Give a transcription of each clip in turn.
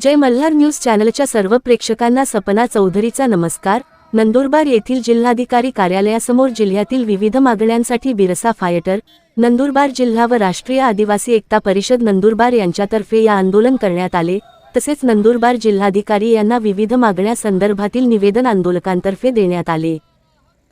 जय Malhar news चॅनलच्या सर्व प्रेक्षकांना सपना चौधरीचा नमस्कार. नंदुरबार येथील जिल्हाधिकारी कार्यालयासमोर जिल्ह्यातील विविध मागण्यांसाठी बिरसा फायटर नंदुरबार जिल्हा व राष्ट्रीय आदिवासी एकता परिषद नंदुरबार यांच्यातर्फे या आंदोलन करण्यात आले. तसेच नंदुरबार जिल्हाधिकारी यांना विविध मागण्या संदर्भातील निवेदन आंदोलकांतर्फे देण्यात आले.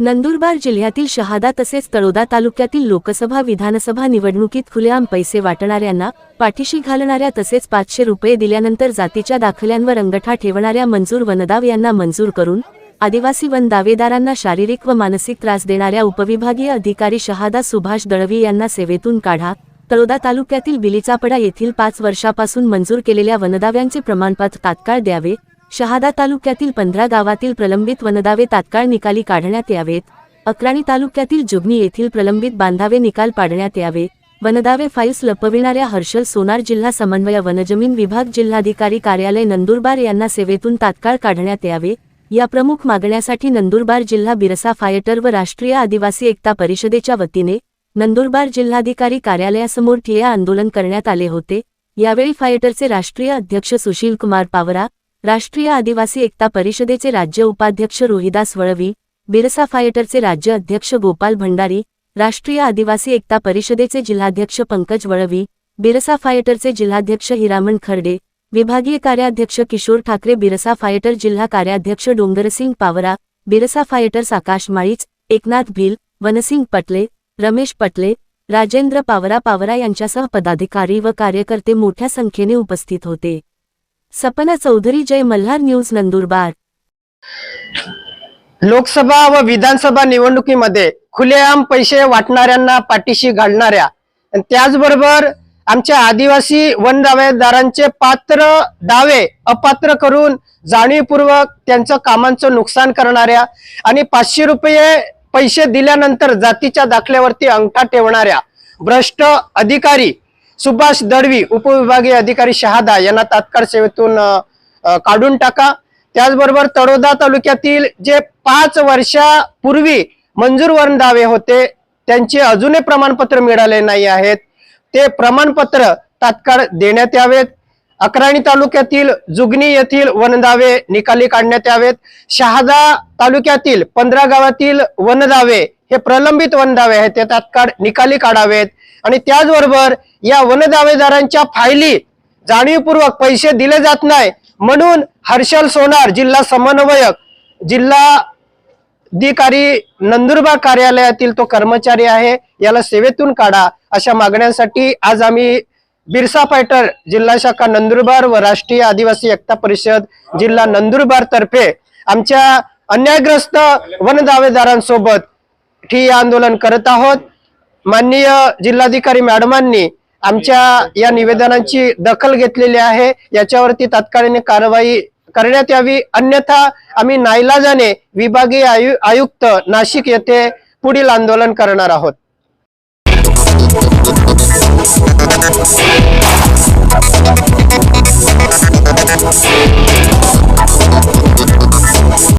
नंदुरबार जिल्ह्यातील शहादा तसेच तळोदा तालुक्यातील लोकसभा विधानसभा निवडणुकीत खुलेआम पैसे वाटणाऱ्यांना पाठीशी घालणाऱ्या तसेच पाचशे रुपये दिल्यानंतर जातीच्या दाखल्यांवर अंगठा ठेवणाऱ्या मंजूर वनदाव यांना मंजूर करून आदिवासी वन दावेदारांना शारीरिक व मानसिक त्रास देणाऱ्या उपविभागीय अधिकारी शहादा सुभाष दळवी यांना सेवेतून काढा. तळोदा तालुक्यातील बिलीचापडा येथील पाच वर्षापासून मंजूर केलेल्या वनदाव्यांचे प्रमाणपत्र तात्काळ द्यावे. शहादा तालुक्यातील पंधरा गावातील प्रलंबित वनदावे तात्काळ निकाली काढण्यात यावेत. अक्राणी तालुक्यातील जुगनी येथील प्रलंबित बांधावे निकाल पाडण्यात यावे. वनदावे फाईल्स लपविणाऱ्या हर्षल सोनार जिल्हा समन्वय वनजमीन विभाग जिल्हाधिकारी कार्यालय नंदुरबार यांना सेवेतून तात्काळ काढण्यात यावे. या प्रमुख मागण्यासाठी नंदुरबार जिल्हा बिरसा फायटर व राष्ट्रीय आदिवासी एकता परिषदेच्या वतीने नंदुरबार जिल्हाधिकारी कार्यालयासमोर ठिय्या आंदोलन करण्यात आले होते. यावेळी फायटरचे राष्ट्रीय अध्यक्ष सुशील कुमार पावरा राष्ट्रीय आदिवासी एकता परिषदेचे राज्य उपाध्यक्ष रोहिदास वळवी बिरसा फायटरचे राज्य अध्यक्ष गोपाल भंडारी राष्ट्रीय आदिवासी एकता परिषदेचे जिल्हाध्यक्ष पंकज वळवी बिरसा फायटरचे जिल्हाध्यक्ष हिरामण खर्डे विभागीय कार्याध्यक्ष किशोर ठाकरे बिरसा फायटर जिल्हा कार्याध्यक्ष डोंगरसिंग पावरा बिरसा फायटर्स आकाश माळीच एकनाथ भिल वनसिंग पटले रमेश पटले राजेंद्र पावरा पावरा यांच्यासह पदाधिकारी व कार्यकर्ते मोठ्या संख्येने उपस्थित होते. सपना चौधरी जय मल्हार न्यूज नंदुरबार. लोकसभा व विधानसभा निवडणुकीमध्ये खुलेआम पैसे वाटणाऱ्यांना पाठीशी घालणाऱ्या त्याचबरोबर आमच्या आदिवासी वन दावेदारांचे पात्र दावे अपात्र करून जाणीवपूर्वक त्यांचं कामांचं नुकसान करणाऱ्या आणि पाचशे रुपये पैसे दिल्यानंतर जातीच्या दाखल्यावरती अंगठा ठेवणाऱ्या भ्रष्ट अधिकारी सुभाष दळवी उपविभागीय अधिकारी शहादा यांना तात्काळ सेवेतून काढून टाका. त्याचबरोबर तळोदा तालुक्यातील जे पाच वर्षापूर्वी मंजूर वरण दावे होते त्यांचे अजूनही प्रमाणपत्र मिळाले नाही आहेत. ते प्रमाणपत्र तात्काळ देण्यात यावेत. अक्राणी तालुक्यातील जुगनी येथील वनदावे निकाली काढण्यात यावेत. शहादा तालुक्यातील पंधरा गावातील वनदावे हे प्रलंबित वनदावे आहेत ते तात्काळ निकाली काढावेत. आणि त्याचबरोबर या वनदावेदारांच्या फायली जाणीवपूर्वक पैसे दिले जात नाही. म्हणून हर्षल सोनार जिल्हा समन्वयक जिल्हा अधिकारी नंदुरबार कार्यालयातील तो कर्मचारी आहे याला सेवेतून काढा अशा मागण्यांसाठी आज आम्ही बिरसा फायटर जिल्हा शाखा नंदुरबार व राष्ट्रीय आदिवासी एकता परिषद जिल्हा नंदुरबार तर्फे आमच्या अन्यायग्रस्त वन दावेदारांसोबत ठिय्या आंदोलन करत आहोत. माननीय जिल्हाधिकारी मॅडमांनी आमच्या या निवेदनांची दखल घेतलेली आहे. याच्यावरती तात्काळीने कारवाई करण्यात यावी. अन्यथा आम्ही नाईलाजाने विभागीय आयु आयुक्त नाशिक येथे पुढील आंदोलन करणार आहोत. Thank you.